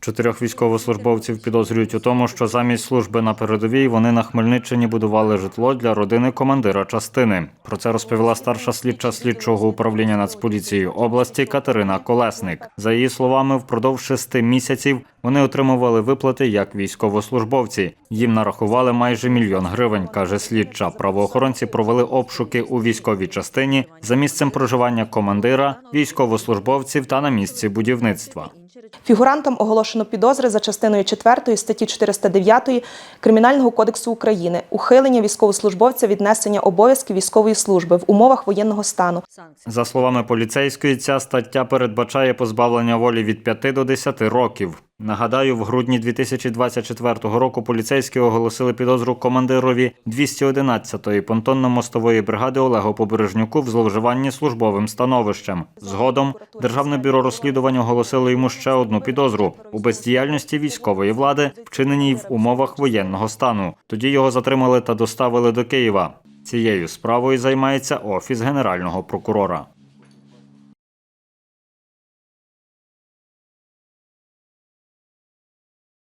Чотирьох військовослужбовців підозрюють у тому, що замість служби на передовій вони на Хмельниччині будували житло для родини командира частини. Про це розповіла старша слідча слідчого управління Нацполіції області Катерина Колесник. За її словами, впродовж шести місяців вони отримували виплати як військовослужбовці. Їм нарахували майже мільйон гривень, каже слідча. Правоохоронці провели обшуки у військовій частині за місцем проживання командира, військовослужбовців та на місці будівництва. Фігурантам оголошено підозри за частиною 4 статті 409 Кримінального кодексу України ухилення військовослужбовця від несення обов'язків військової служби в умовах воєнного стану. За словами поліцейської, ця стаття передбачає позбавлення волі від 5 до 10 років. Нагадаю, в грудні 2024 року поліцейські оголосили підозру командирові 211-ї понтонно-мостової бригади Олегу Побережнюку в зловживанні службовим становищем. Згодом Державне бюро розслідувань оголосило йому ще одну підозру у бездіяльності військової влади, вчиненій в умовах воєнного стану. Тоді його затримали та доставили до Києва. Цією справою займається офіс генерального прокурора.